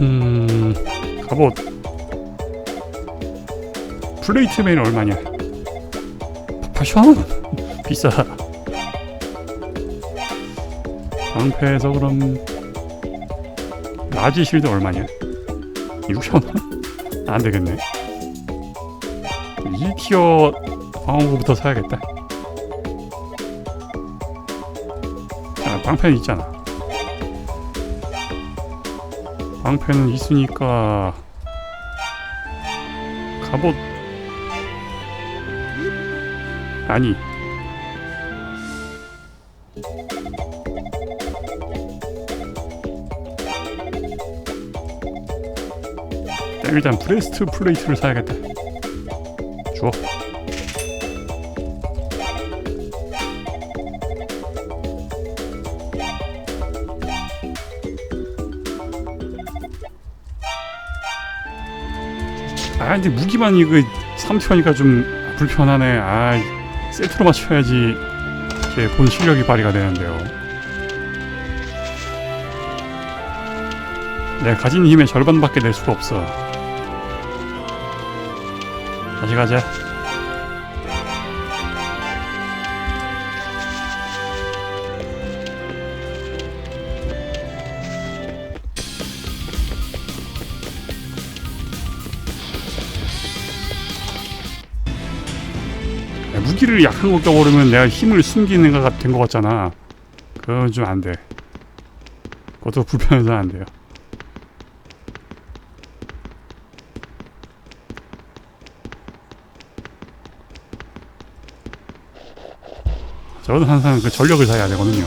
음. 갑옷. 플레이트 메인 얼마냐? 8,000원. 비싸. 방패에서 그럼 라지 실드 얼마냐? 6,000원? 안 되겠네. 2티어 방어구부터 사야겠다. 아, 방패는 있잖아 방패는 있으니까 갑옷. 아니. 일단 브레스트 플레이트를 사야겠다. 줘 아 근데 무기만 이거 3티어니까 좀 불편하네. 아 세트로 맞춰야지 제 본 실력이 발휘가 되는데요. 내가 가진 힘의 절반밖에 낼 수가 없어. 다시 가자 야, 무기를 약한 거 껴버리면 내가 힘을 숨기는 것 같은 것 같잖아. 그건 좀 안 돼. 그것도 불편해서 안 돼요. 저는 항상 그 전력을 사야 되거든요.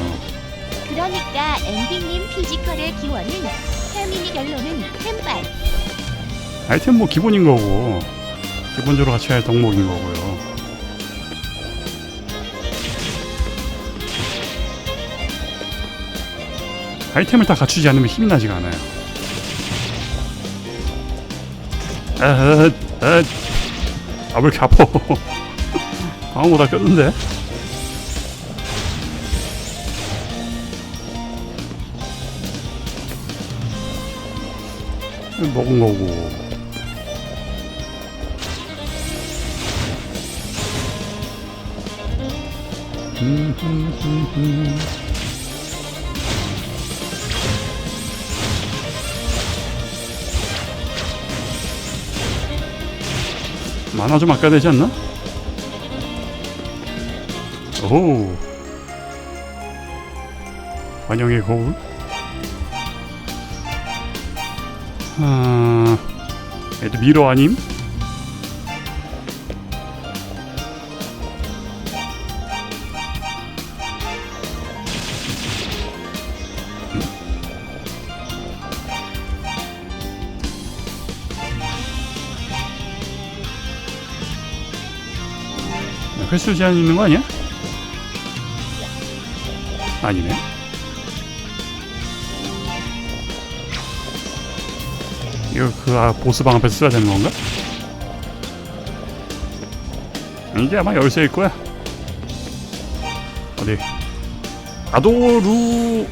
그러니까 엔딩님 피지컬의 기원은 태민이 결론은 템발. 아이템 뭐 기본인 거고 기본적으로 갖춰야 할 덕목인 거고요. 아이템을 다 갖추지 않으면 힘이 나지가 않아요. 아, 아, 아, 아, 왜 이렇게 아파? 방어 다 꼈는데? 먹은 거고. 만화 좀 아껴야 되지 않나? 오 환영의 거울 아 애들 미러 아님? 횟수 제한 있는 거 아니야? 아니네. 이거 그 아, 보스 방 앞에서 써야 되는 건가? 이게 아마 열쇠일 거야. 어디? 아도루.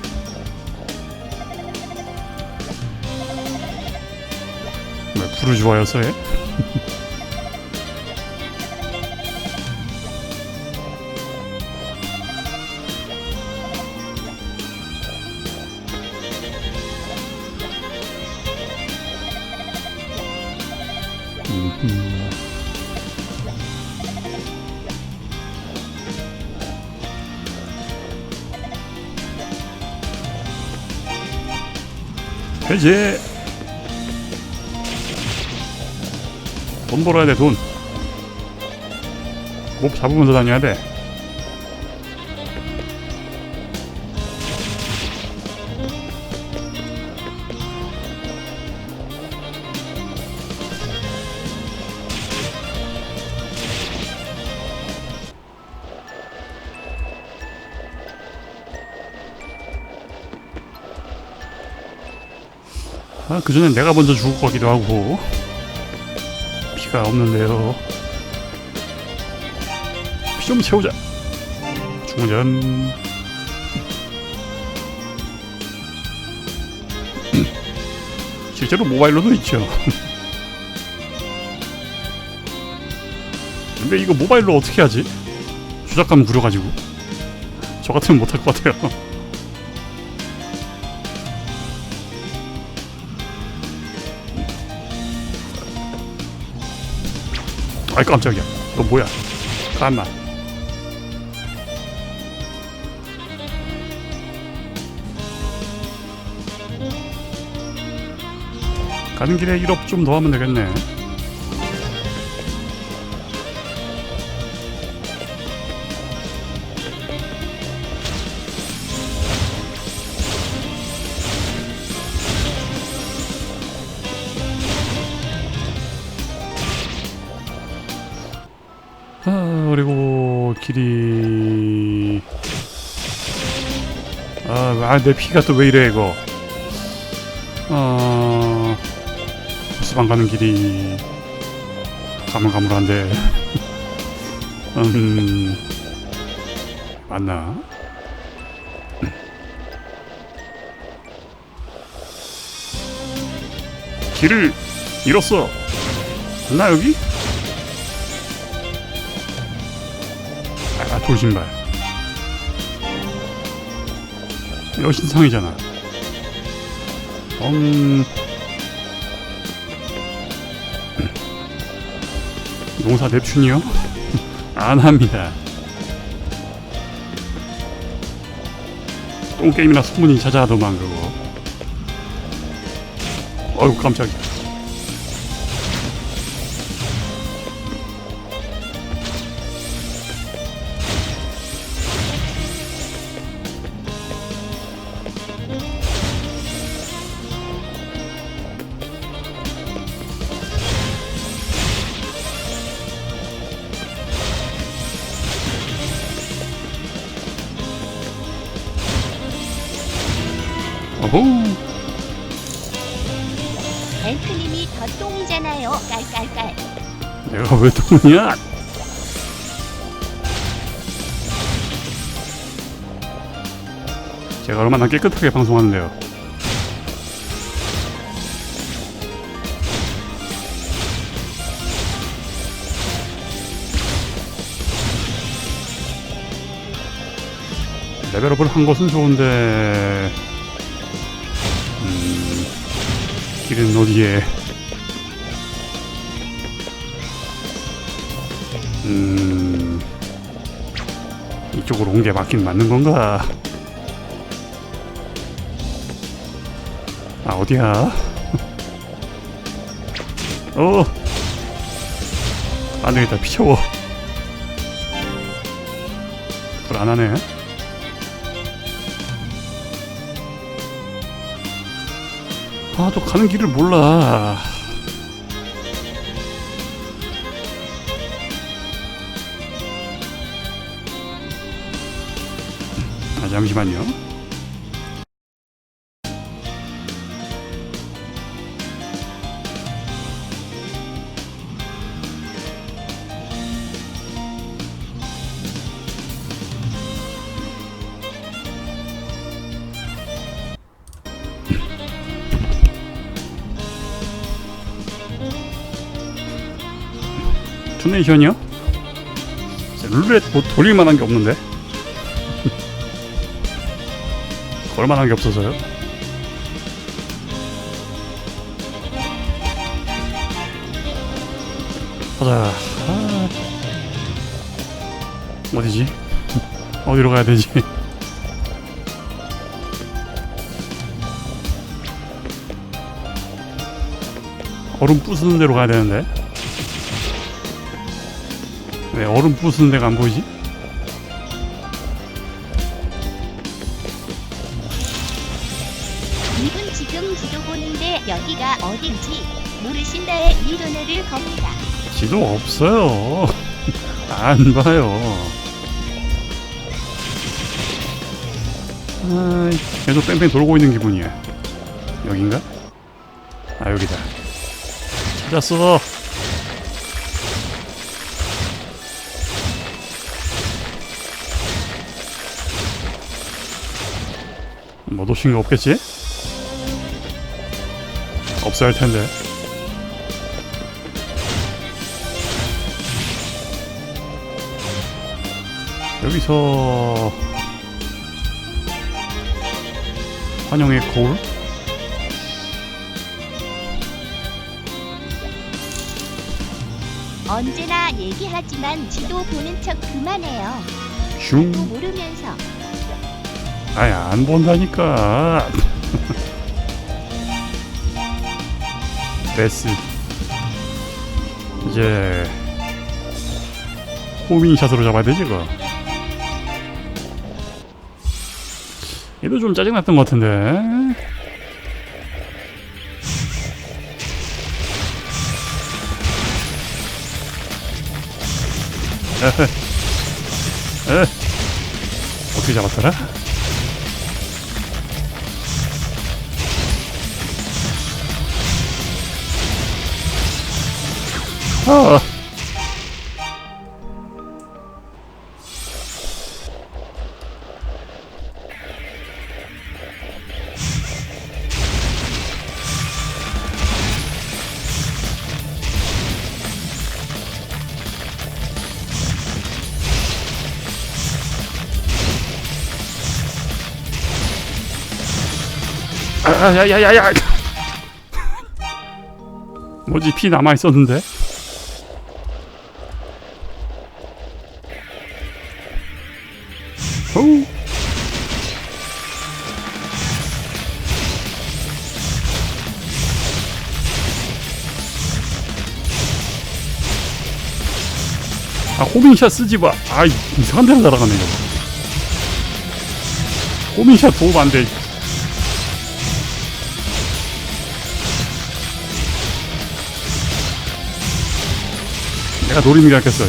왜 불을 좋아해서 해? 해제 돈 벌어야 돼 돈. 몹 잡으면서 다녀야 돼 아, 그전엔 내가 먼저 죽을 것 같기도 하고 피가 없는데요 피 좀 채우자 충전 실제로 모바일로도 있죠. 근데 이거 모바일로 어떻게 하지? 주작감 구려가지고 저 같으면 못할 것 같아요. 아이 깜짝이야. 너 뭐야? 잠깐만. 가는 길에 1업 좀 더 하면 되겠네. 길이 아, 아, 내 피가 또 왜 이래 이거. 어, 보스방 가는 길이 가물가물한데. 음, 맞나? 길을 잃었어. 나 여기? 돌신발. 여신상이잖아. 음. 농사 넵튠이요? 안 합니다. 똥게임이나 소문이 찾아하더만 그거. 어이구 깜짝이야. 야? 제가 얼마나 깨끗하게 방송하는데요. 레벨업을 한 것은 좋은데, 음, 길은 어디에? 음 이쪽으로 온 게 맞긴 맞는 건가? 아 어디야? 어 안 되겠다 피쳐워 불안하네 아 또 가는 길을 몰라 잠시만요. 투네이션이요? 룰렛 뭐 돌릴 만한 게 없는데? 걸만한 게 없어서요. 가자. 아. 어디지? 어디로 가야 되지? 얼음 부수는 데로 가야 되는데. 왜 얼음 부수는 데가 안 보이지? 여기가 어딘지 모르신다에 이 눈을 겁니다. 지도 없어요. 안 봐요. 아, 계속 뺑뺑 돌고 있는 기분이야. 여긴가? 아 여기다. 찾았어. 뭐 놓친 거 없겠지? 없어야 할 텐데. 여기서 환영의 거울? 언제나 얘기하지만 지도 보는 척 그만해요. 슝. 또 모르면서 아이 안 본다니까. 베스. 이제 호민샷으로 잡아야 되지 이거. 얘도 좀 짜증났던 것 같은데. 에 어떻게 잡았더라? 아. 아, 야야야야. 뭐지 피 남아 있었는데? 아 호밍샷 쓰지 마. 아 이상한 데로 날아가네 이거. 호밍샷 도움 안 돼. 내가 노림이라 했겠어.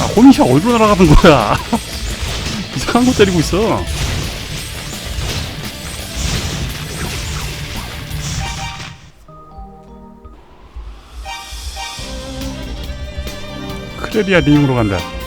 아, 호미샤 어디로 날아가는 거야? 이상한 거 때리고 있어. 크레리아 링으로 간다.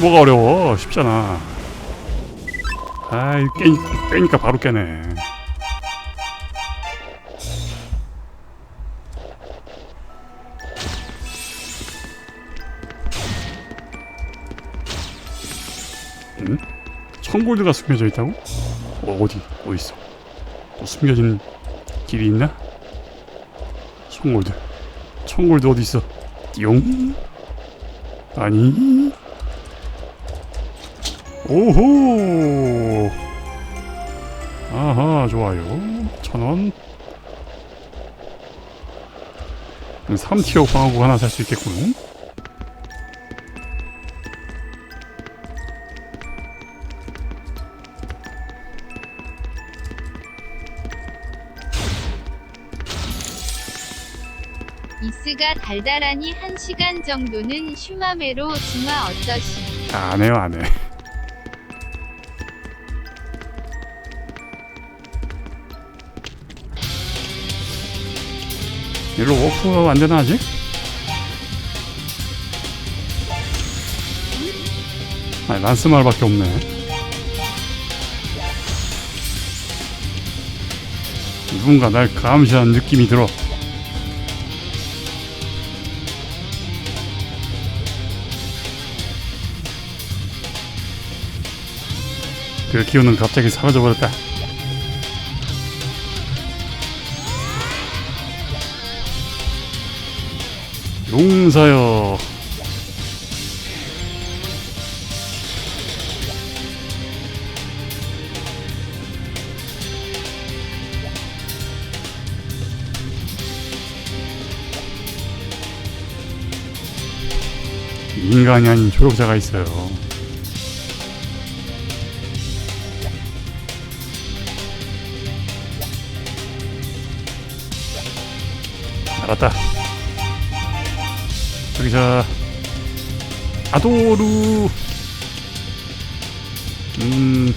뭐가 어려워? 쉽잖아. 아, 이 깨, 깨니까 바로 깨네. 응? 청골드가 숨겨져 있다고? 어, 어디? 어디 있어? 또 숨겨진 길이 있나? 청골드. 청골드 어디 있어? 띠용? 아니? 오호! 아하 좋아요. 천원. 3티어 방어구 하나 살 수 있겠군. 이스가 달달하니 1시간 정도는 슈마메로 중화 어떠시? 안 해요 안 해 일로 워프 안 되나 아직? 아니 란스말밖에 없네. 누군가 날 감시한 느낌이 들어. 그 기운은 갑자기 사라져버렸다 농사요. 인간이 아닌 졸업자가 있어요 알았다 저기 저 아도루. 음.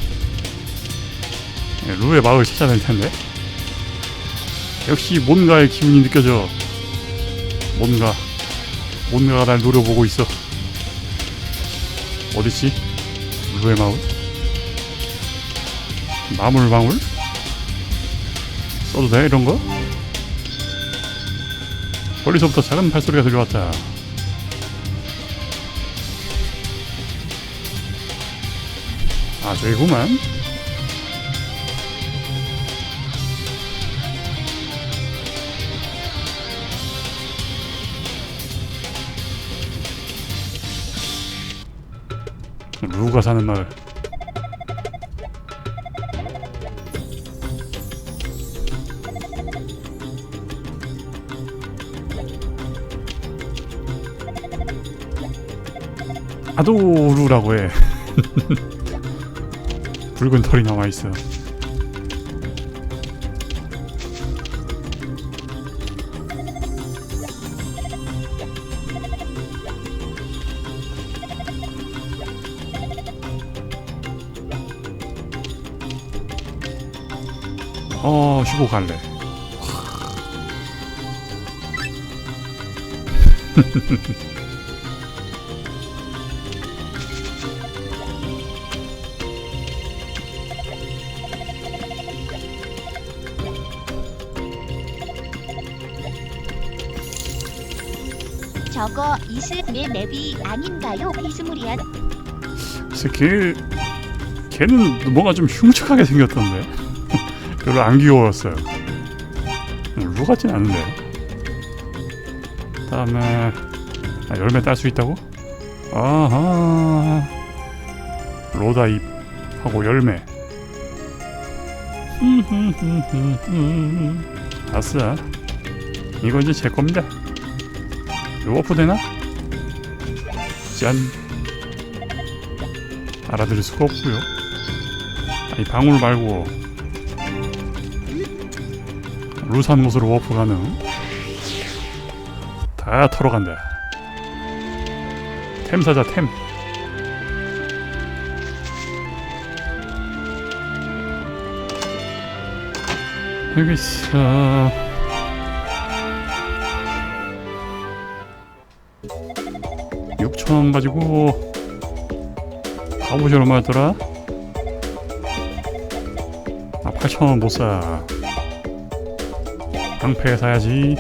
예, 루의 마을 찾아낼 텐데. 역시 뭔가의 기운이 느껴져. 뭔가 뭔가가 날 노려보고 있어. 어딨지? 루의 마을 마물마물? 써도 돼 이런 거? 멀리서부터 작은 발소리가 들려왔다 아 저기구만. 루가 사는 마을? 아도루라고 해 붉은 털이 남아있어 어 쉬고 갈래 저거 이슬의 맵이 아닌가요? 비스무리한. 글쎄 걔 걔는 뭔가 좀 흉측하게 생겼던데. 별로 안 귀여웠어요. 루 같진 않은데 다음에 아, 열매 딸 수 있다고? 아하. 로다 잎하고 열매. 아싸. 이거 이제 제 겁니다 요어프 되나? 짠 알아들을 수가 없고요. 아니 방울 말고 루산 곳으로 워프 가능. 다 털어간다. 템 사자 템. 여기 있어. 육천원 가지고 갑옷이 얼마였더라? 아 8천원 못사. 방패 사야지.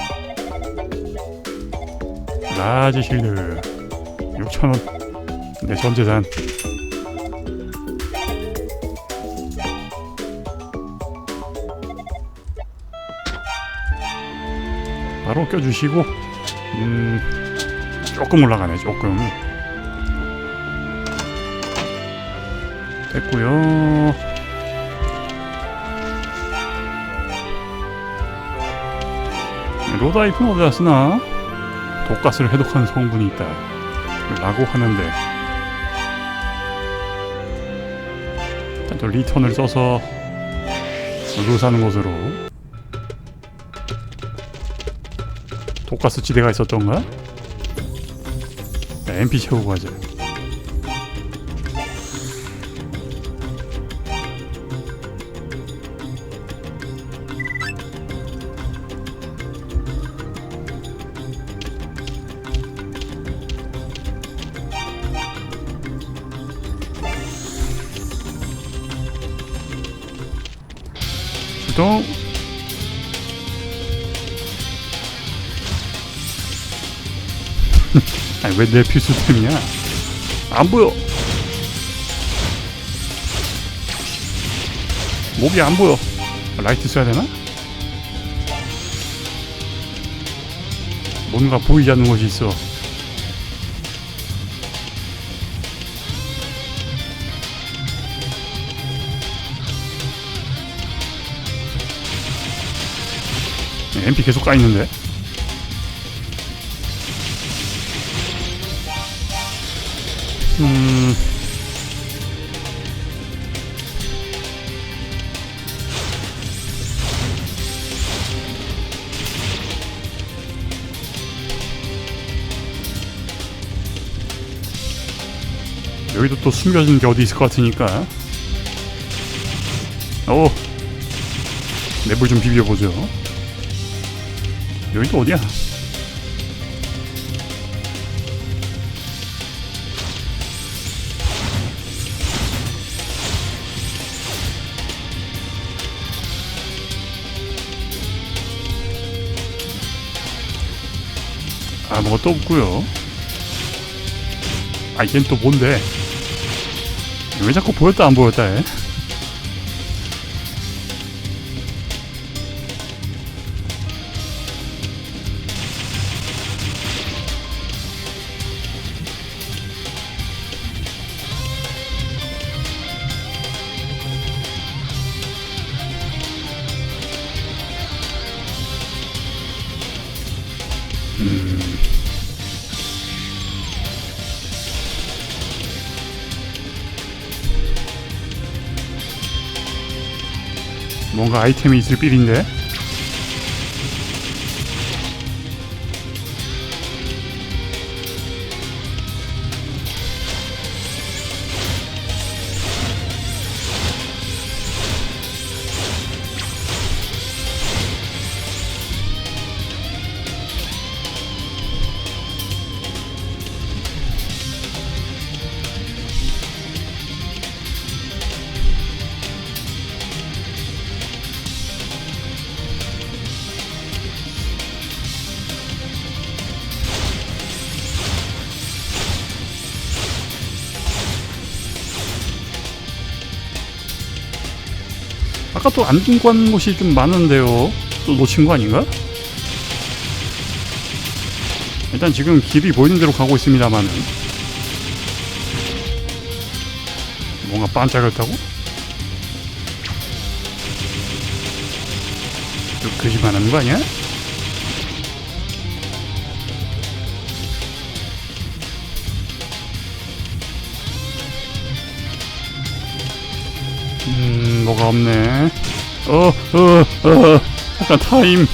라지 실드 6천원. 내 전재산. 바로 껴주시고 음 조금 올라가네 조금 됐고요. 로다이프는 어디 갔으나 독가스를 해독하는 성분이 있다. 라고 하는데 일단 또 리턴을 써서 루 사는 곳으로 독가스 지대가 있었던가? 자, MP 채우고 가자. 왜 내 필수템이야? 안 보여. 몹이 안 보여. 라이트 써야 되나? 뭔가 보이지 않는 것이 있어. MP 계속 까있는데 음. 여기도 또 숨겨진 게 어디 있을 것 같으니까. 어. 오 내불 좀 비벼보죠. 여기도 어디야? 것도 없고요. 아 이젠 또 뭔데? 왜 자꾸 보였다 안 보였다 해 뭔가 아이템이 있을 빌인데 아까 또안준관 곳이 좀 많은데요 또 놓친 거 아닌가? 일단 지금 길이 보이는 대로 가고 있습니다만은 뭔가 반짝였다고? 또 거짓말하는 거 아니야? 뭐가 없네. 어, 어, 어, 약간 타임.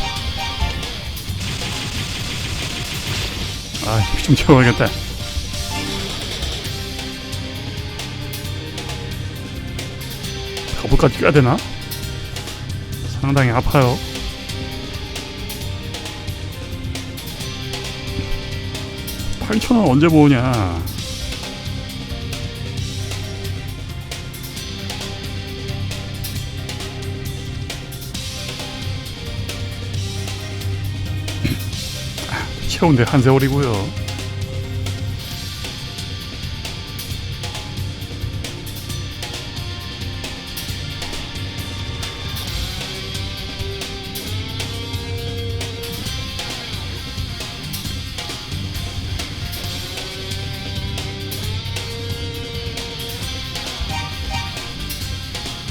아, 피좀 채워야겠다. 가볼까 뛰어야 되나? 상당히 아파요. 팔천원 언제 모으냐? 채운데 한 세월이고요.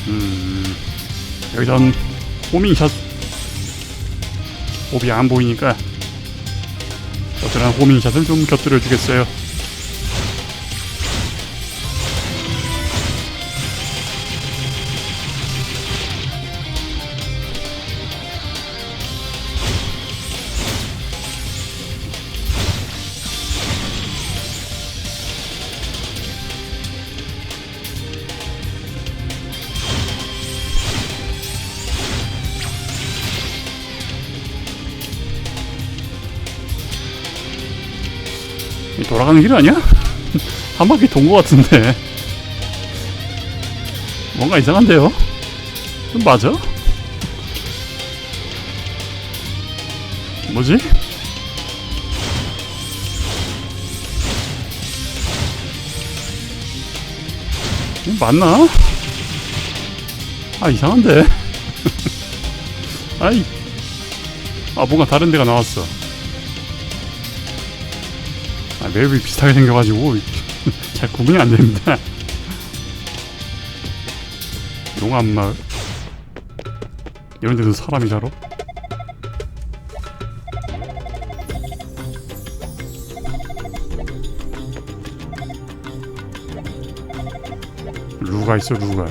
음, 여기선 호밍샷 옵이 안 보이니까 어쩌나 호밍샷을 좀 곁들여 주겠어요. 길 아니야? 한 바퀴 돈것 같은데 뭔가 이상한데요? 좀 맞아? 뭐지? 맞나? 아 이상한데 아이 아 뭔가 다른 데가 나왔어 아, 맵이 비슷하게 생겨가지고 잘 구분이 안 됩니다. 용암마을 이런 데도 사람이 살아? 루가 있어 루가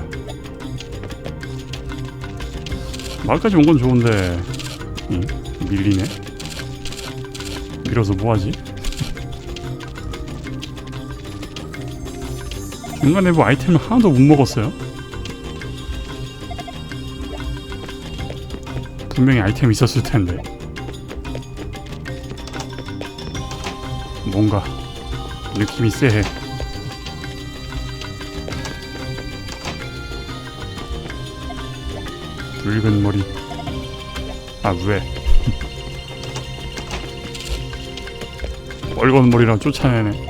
마을까지 온 건 좋은데 응? 밀리네 밀어서 뭐하지? 중간 내부 아이템을 하나도 못 먹었어요. 분명히 아이템 있었을 텐데. 뭔가 느낌이 쎄해. 붉은 머리. 아 왜? 빨간 머리랑 쫓아내네.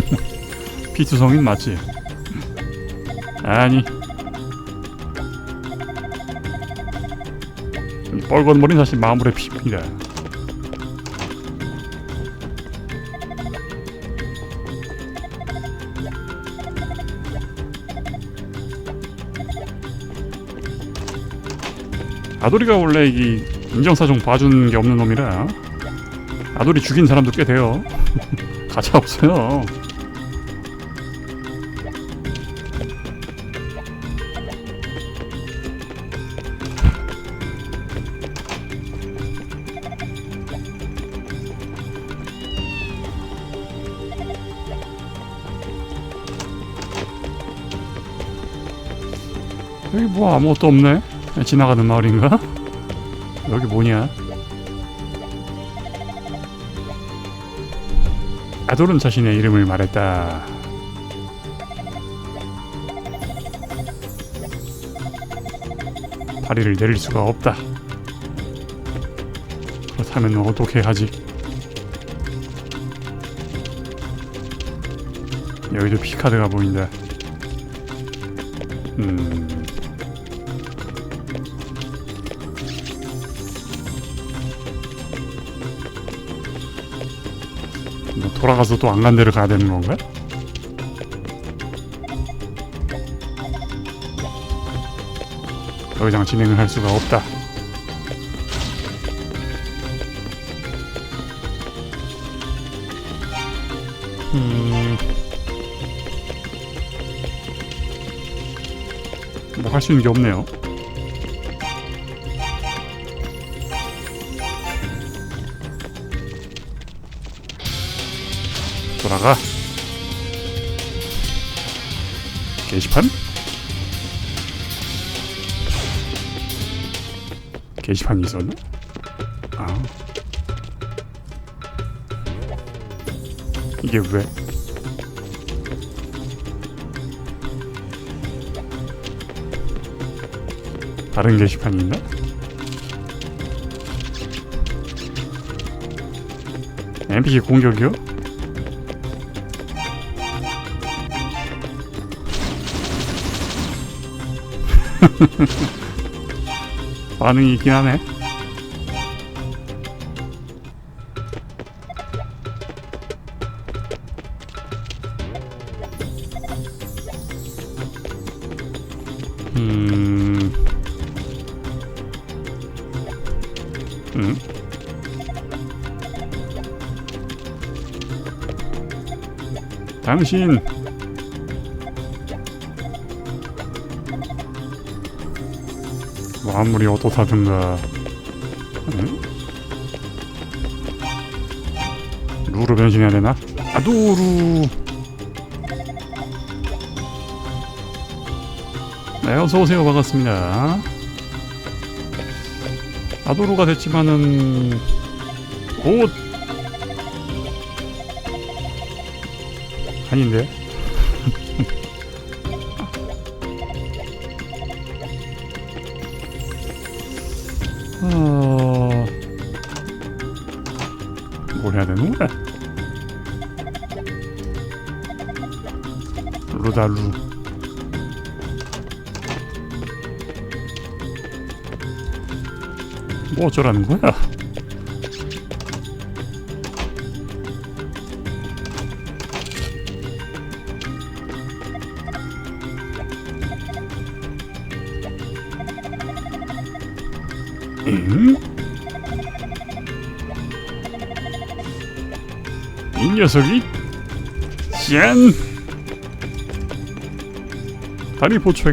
피투성인 맞지? 아니. 이 빨간 머리는 사실 마물의 피입니다. 아도리가 원래 이 인정사정 봐주는 게 없는 놈이라 아도리 죽인 사람도 꽤 돼요. 가차 없어요. 여기 뭐 아무것도 없네. 지나가는 마을인가? 여기 뭐냐? 아돌은 자신의 이름을 말했다. 다리를 내릴 수가 없다. 그렇다면 어떻게 하지? 여기도 피카드가 보인다. 음. 돌아가서 또 안 간 데를 가야 되는 건가? 더 이상 진행을 할 수가 없다. 음... 뭐 할 수 있는 게 없네요. 돌아가. 게시판? 게시판이 있었나? 아. 이게 왜? 다른 게시판이 있나? NPC 공격이요? 반응이 있긴 하네. 음. 음. 당신 아무리 어떻다든가. 응? 루로 변신해야 되나? 아도루 네 어서오세요. 반갑습니다. 아도루가 됐지만은 곧 아닌데 루다 루. 뭐 어쩌라는 거야? 응? 이 녀석이 짠 다리 보초에